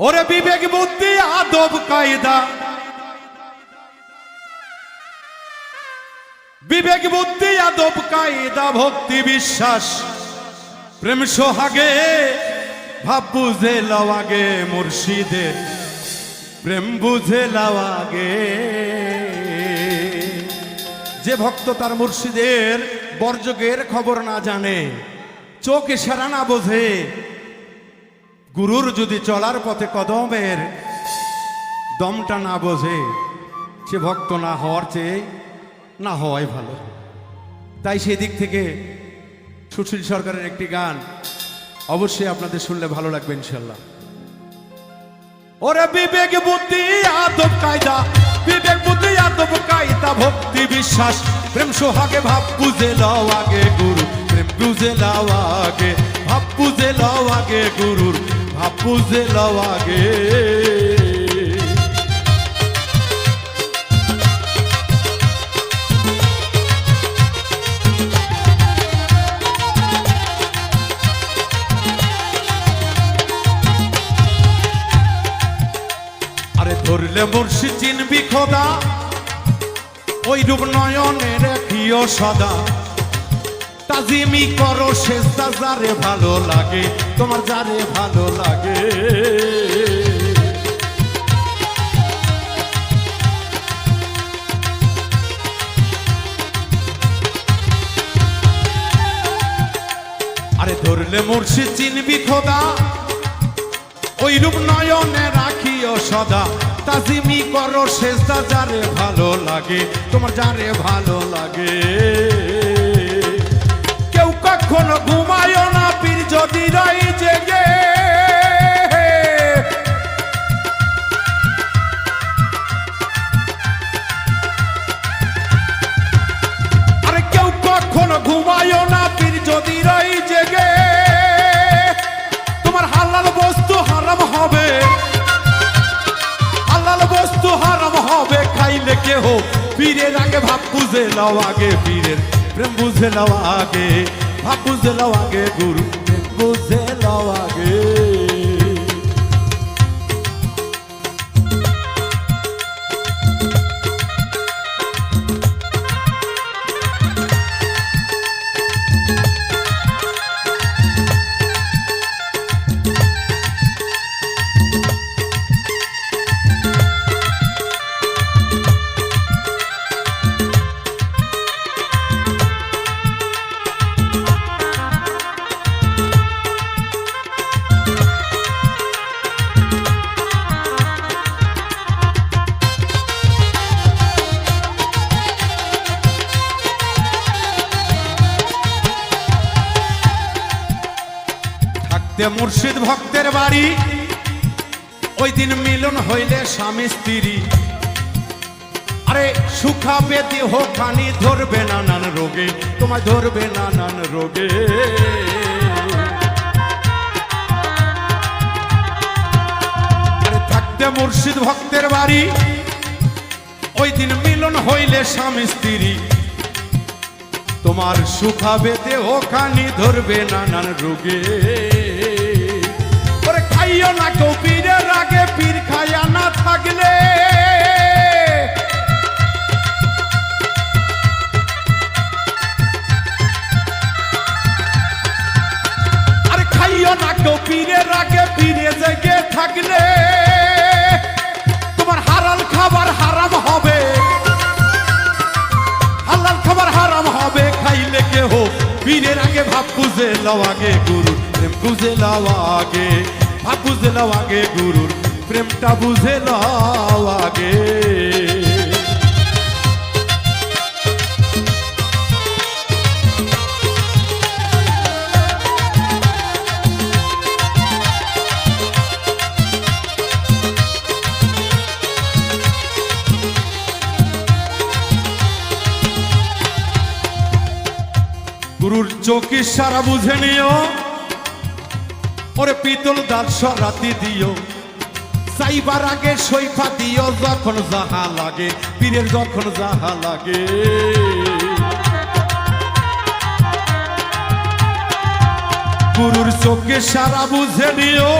ওরে বিবেক বুদ্ধি আদব কায়দা বিবেক বুদ্ধি আদব কায়দা ভক্তি বিশ্বাস প্রেম সোহাগে ভাব বুঝে লওয়াগে মুর্শিদের প্রেম বুঝে লওয়াগে যে ভক্ত তার মুর্শিদের বর্জকের খবর না জানে চোখ ইশারা না বোঝে গুরুর যদি চলার পথে কদমের দমটা না বোঝে, সে ভক্ত না হওয়ার চেয়ে না হওয়াই ভালো। তাই সেদিক থেকে সুশীল সরকারের একটি গান অবশ্যই আপনাদের শুনলে ভালো লাগবে ইনশাল্লাহ। ওরে বিবেক, বুদ্ধি, আদব, কায়দা, বিবেক, বুদ্ধি, আদব, কায়দা, ভক্তি, বিশ্বাস, প্রেম, সোহাগে, ভাব বুঝে লও আগে গুরু, প্রেম বুঝে লও আগে, ভাব বুঝে লও আগে গুরুর ভাব বুঝে আরে ধরলে মুর্শি চিনবি খোদা ওই রূপ নয়নে রেখিও সদা। তাজিমি করো শেষ যারে ভালো লাগে, তোমার যারে ভালো লাগে। আরে ধরলে মুর্শি চিনবি খোদা ওই রূপ নয়নে রাখিও সদা। তাজিমি করো শেষদা যারে ভালো লাগে, তোমার যারে ভালো লাগে। কখনো ঘুমায় না পীর যদি রই জেগে। আরে কেউ কখনো ঘুমায় না পীর যদি রই জেগে। তোমার হালাল বস্তু হারাম হবে। হালাল বস্তু হারাম হবে, খাইলে কেহ পীরের আগে ভাব বুঝে নাও আগে, পীরের প্রেম বুঝে নাও আগে। বুঝে নাও আগে গুরু বুঝে নাও আগে থাকতে মুর্শিদ ভক্তের বাড়ি, ওই দিন মিলন হইলে স্বামী স্ত্রী। আরে সুখাবে দেহ খানি ধরবে নানান রোগে, তোমায় ধরবে নানান রোগে। থাকতে মুর্শিদ ভক্তের বাড়ি, ওই দিন মিলন হইলে স্বামী স্ত্রী। তোমার সুখাবে দেহ খানি ধরবে নানান রোগে। কেউ পীরের আগে পীরে জেগে থাকলে তোমার হারাল খাবার হারাম হবে। হালাল খাবার হারাম হবে, খাইলে কেহ পীরের আগে ভাব বুঝে লও আগে গুরু প্রেম, বুঝে লও আগে। ভাব বুঝে লও আগে গুরুর প্রেমটা, বুঝে লও আগে। গুরুর চোখে সারা বুঝে নিও। ওরে পিতল দাঁত সরাতি দিও। চাইবার আগে সৈফা দিও, যখন যাহা লাগে, পীরের যখন যাহা লাগে। গুরুর চোখে সারা বুঝে নিও।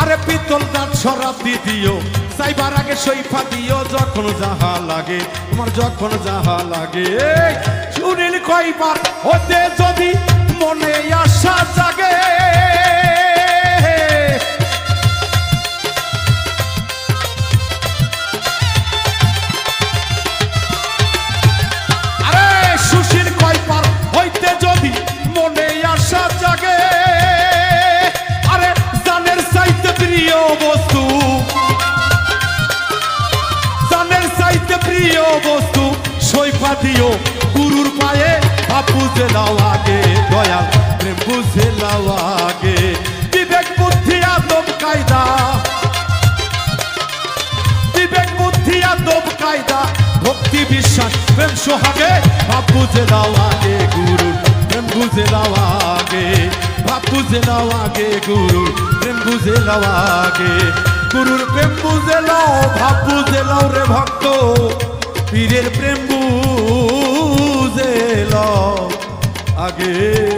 আরে পিতল দাঁত শরাব্দি দিও। সাইবার আগে সইফা দিও, যখন যাহা লাগে, তোমার যখন যাহা লাগে। সুনীল কয়বার হতে যদি মনে আশা জাগে। প্রিয় বস্তু। বুঝে নাও আগে, দয়াল, প্রেম বুঝে নাও আগে। বিবেক, বুদ্ধি আদম কায়দা। বিবেক, বুদ্ধি, আদব, কায়দা, ভক্তি, বিশ্বাস, প্রেম, সোহাগে। ভাব বুঝে দাও আগে, গুরু, প্রেম বুঝে দাও আগে। ভাব বুঝে দাও আগে, গুরু, প্রেম বুঝে দাও আগে। গুরুর প্রেম বুঝে লাও ভাব বুঝে লাও রে ভক্ত। পীরের প্রেম que